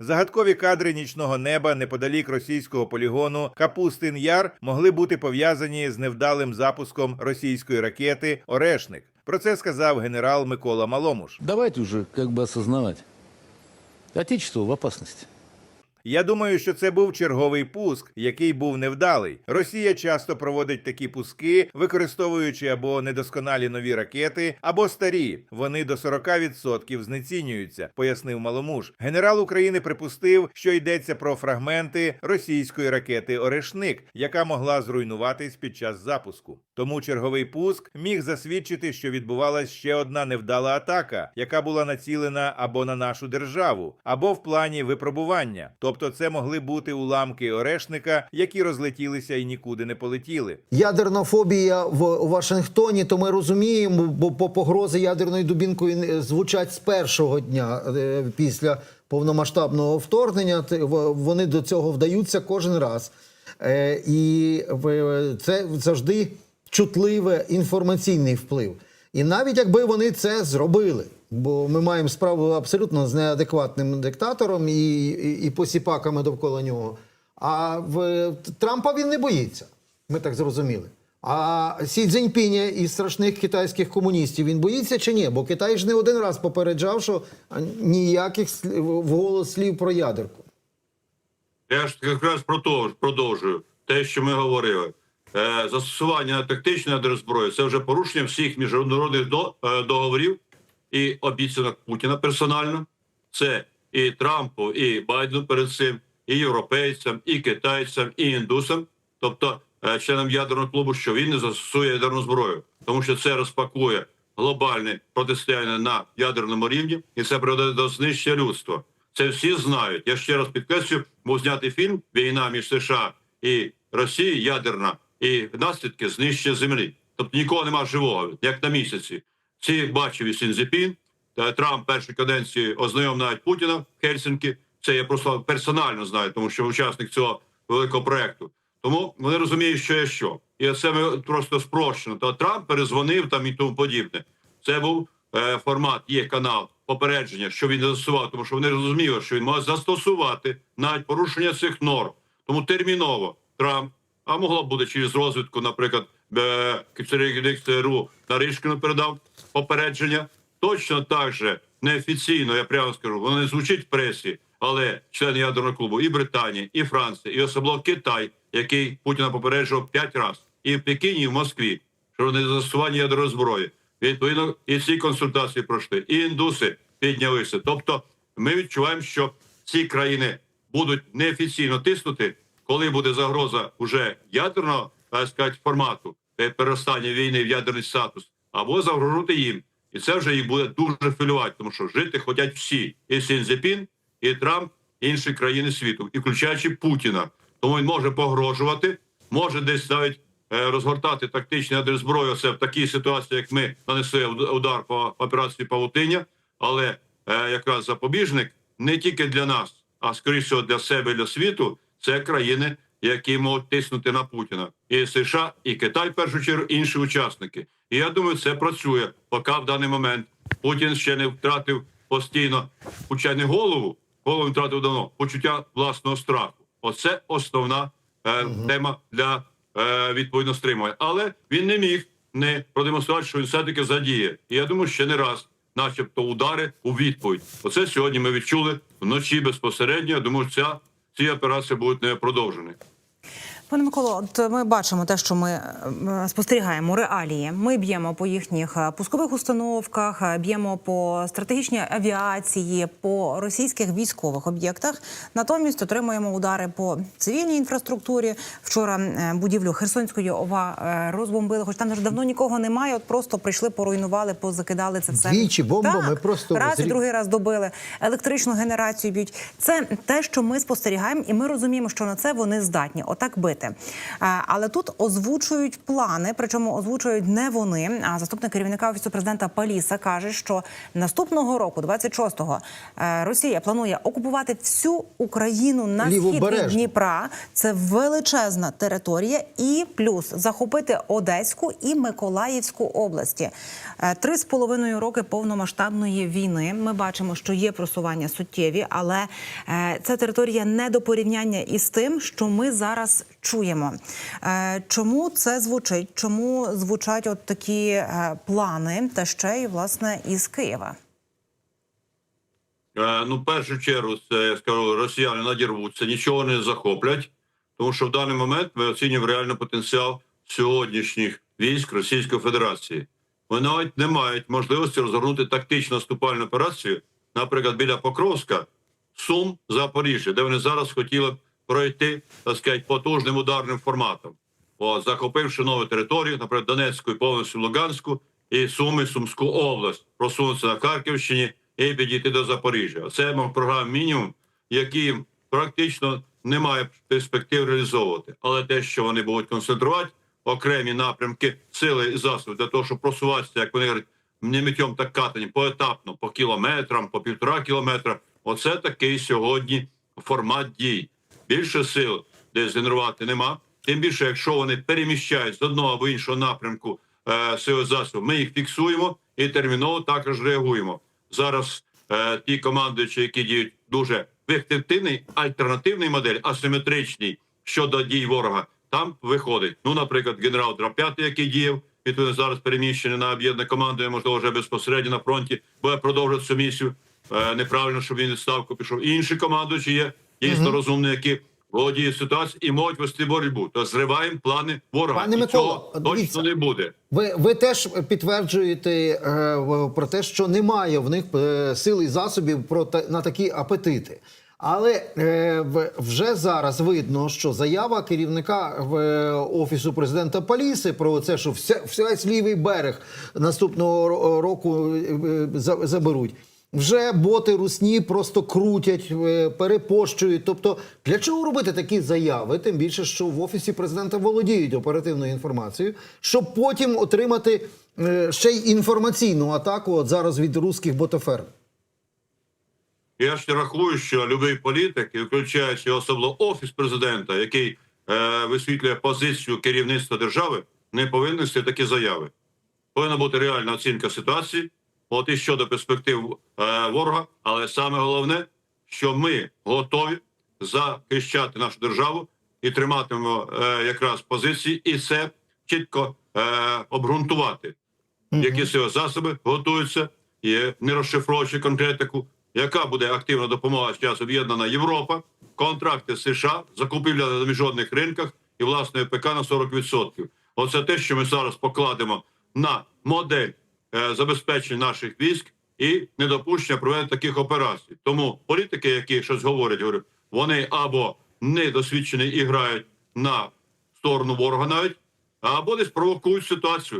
Загадкові кадри нічного неба неподалік російського полігону Капустин Яр могли бути пов'язані з невдалим запуском російської ракети Орешник. Про це сказав генерал Микола Маломуш. Давайте уже как би осознавати. Отечество в опасности. Я думаю, що це був черговий пуск, який був невдалий. Росія часто проводить такі пуски, використовуючи або недосконалі нові ракети, або старі. Вони до 40% знецінюються, пояснив Маломуш. Генерал України припустив, що йдеться про фрагменти російської ракети Орешник, яка могла зруйнуватись під час запуску. Тому черговий пуск міг засвідчити, що відбувалась ще одна невдала атака, яка була націлена або на нашу державу, або в плані випробування. Тобто, це могли бути уламки орешника, які розлетілися і нікуди не полетіли. Ядернофобія в Вашингтоні, то ми розуміємо, бо по погрози ядерною дубінкою звучать з першого дня е, після повномасштабного вторгнення. Вони до цього вдаються кожен раз. Е, І це завжди чутливий інформаційний вплив. І навіть якби вони це зробили, бо ми маємо справу абсолютно з неадекватним диктатором і, і, і посіпаками довкола нього. А в Трампа він не боїться. Ми так зрозуміли. А Сі Цзіньпіня і страшних китайських комуністів він боїться чи ні? Бо Китай ж не один раз попереджав, що ніяких вголос слів про ядерку. Я ж якраз продовжую те, що ми говорили. Е, застосування тактичної ядерної це вже порушення всіх міжнародних е, договорів і обіцянок Путіна персонально. Це і Трампу, і Байдену перед цим, і європейцям, і китайцям, і індусам, тобто е, членам ядерного клубу, що він не застосує ядерну зброю, тому що це розпакує глобальне протистояння на ядерному рівні, і це приведе до знищення людства. Це всі знають. Я ще раз підкреслюю, був знятий фільм Війна між США і Росією ядерна, і наслідки знищення землі. Тобто нікого нема живого, як на місяці. Ці бачив і Сінзепін, Трамп першу каденцію ознайомив навіть Путіна в Хельсинкі. Це я просто персонально знаю, тому що учасник цього великого проекту. Тому вони розуміють, що є що. І це ми просто спрощено. То Трамп перезвонив там і тому подібне. Це був е, формат, є канал попередження, що він застосував, тому що вони розуміли, що він може застосувати навіть порушення цих норм. Тому терміново Трамп, а могло бути через розвідку, наприклад, е, ЦРУ Наришкину передав попередження. Точно так же неофіційно, я прямо скажу, воно не звучить в пресі, але члени ядерного клубу і Британія, і Франція, і особливо Китай, який Путіна попереджував п'ять разів, і в Пекіні, і в Москві, що не застосування ядерної зброї. Відповідно, і ці консультації пройшли, і індуси піднялися. Тобто, ми відчуваємо, що ці країни будуть неофіційно тиснути, коли буде загроза уже ядерного так сказати, формату переростання війни в ядерний статус, або загрожувати їм. І це вже їх буде дуже хвилювати, тому що жити хочуть всі: і Сінзепін, і Трамп, і інші країни світу, і включаючи Путіна. Тому він може погрожувати, може десь навіть е, розгортати тактичну ядерну зброю. В такій ситуації, як ми нанесли удар по операції Павутиння. Але е, якраз запобіжник не тільки для нас, а скоріше для себе для світу. Це країни, які можуть тиснути на Путіна, і США, і Китай, в першу чергу, інші учасники. І я думаю, це працює, поки в даний момент Путін ще не втратив постійно, хоча не голову, голову втратив давно, почуття власного страху. Оце основна е, тема для е, відповідно стримування. Але він не міг не продемонструвати, що він все-таки задіє. І я думаю, ще не раз, начебто, удари у відповідь. Оце сьогодні ми відчули вночі безпосередньо. Я думаю, ця ці операції будуть не продовжені. Пане Миколо, от ми бачимо те, що ми е, спостерігаємо реалії. Ми б'ємо по їхніх е, пускових установках, е, б'ємо по стратегічній авіації, по російських військових об'єктах. Натомість отримуємо удари по цивільній інфраструктурі. Вчора будівлю Херсонської ОВА розбомбили, хоч там вже давно нікого немає. От просто прийшли, поруйнували, позакидали це все. Двічі бомбами Так, просто раз і другий раз добили електричну генерацію б'ють. Це те, що ми спостерігаємо, і ми розуміємо, що на це вони здатні. Отак бити. Робити. Е, Але тут озвучують плани, причому озвучують не вони. А заступник керівника офісу президента Паліса каже, що наступного року, 26-го, е, Росія планує окупувати всю Україну на схід від Дніпра. Це величезна територія, і плюс захопити Одеську і Миколаївську області. Е, Три з половиною роки повномасштабної війни. Ми бачимо, що є просування суттєві, але е, ця територія не до порівняння із тим, що ми зараз чуємо. Е, Чому це звучить? Чому звучать от такі е, плани, та ще й власне із Києва? Е, Ну, в першу чергу, це я скажу, росіяни надірвуться, нічого не захоплять, тому що в даний момент ми оцінюємо реально потенціал сьогоднішніх військ Російської Федерації. Вони навіть не мають можливості розгорнути тактичну наступальну операцію, наприклад, біля Покровська, Сум, Запоріжжя, де вони зараз хотіли б пройти, так сказати, потужним ударним форматом. От, захопивши нову територію, наприклад, Донецьку і повністю Луганську, і Суми, Сумську область, просунутися на Харківщині і підійти до Запоріжжя. Це програм мінімум, який практично немає перспектив реалізовувати. Але те, що вони будуть концентрувати окремі напрямки сили і засоби для того, щоб просуватися, як вони говорять, не миттєм так катані, поетапно, по кілометрам, по півтора кілометра. Оце такий сьогодні формат дій. Більше сил десь генерувати нема. Тим більше, якщо вони переміщають з одного або іншого напрямку е, сили засобів, ми їх фіксуємо і терміново також реагуємо. Зараз е, ті командуючі, які діють дуже в ефективній альтернативній модель, асиметричній щодо дій ворога, там виходить. Ну, наприклад, генерал Драп'ятий, який діяв, відповідно зараз переміщений на об'єднане командує, можливо, вже безпосередньо на фронті, буде продовжувати цю місію. Е, неправильно, щоб він відставку пішов. І інші командуючі є дійсно розумні, які володіють ситуацією і можуть вести боротьбу. То зриваємо плани ворога. Пане І Микола, цього дивіться. точно не буде. Ви, ви теж підтверджуєте е, про те, що немає в них е, сил і засобів про та, на такі апетити. Але е, вже зараз видно, що заява керівника в е, офісу президента Паліси про це, що вся, весь лівий берег наступного року е, е, заберуть. Вже боти русні просто крутять, е, перепощують. Тобто, для чого робити такі заяви? Тим більше, що в офісі президента володіють оперативною інформацією, щоб потім отримати е, ще й інформаційну атаку от зараз від русських ботоферм. Я ж рахую, що будь-який політик, включаючи особливо офіс президента, який е, висвітлює позицію керівництва держави, не повинен нести такі заяви. Повинна бути реальна оцінка ситуації, от і щодо перспектив е, ворога. Але саме головне, що ми готові захищати нашу державу і триматимемо е, якраз позиції, і це чітко е, обґрунтувати які сили засоби готуються, і не розшифровуючи конкретику, яка буде активна допомога зараз об'єднана Європа, контракти США, закупівля на міжнародних ринках і власне ПК на 40%. Оце те, що ми зараз покладемо на модель забезпечення наших військ і недопущення проведення таких операцій. Тому політики, які щось говорять, говорю, вони або недосвідчені і грають на сторону ворога навіть, або десь провокують ситуацію.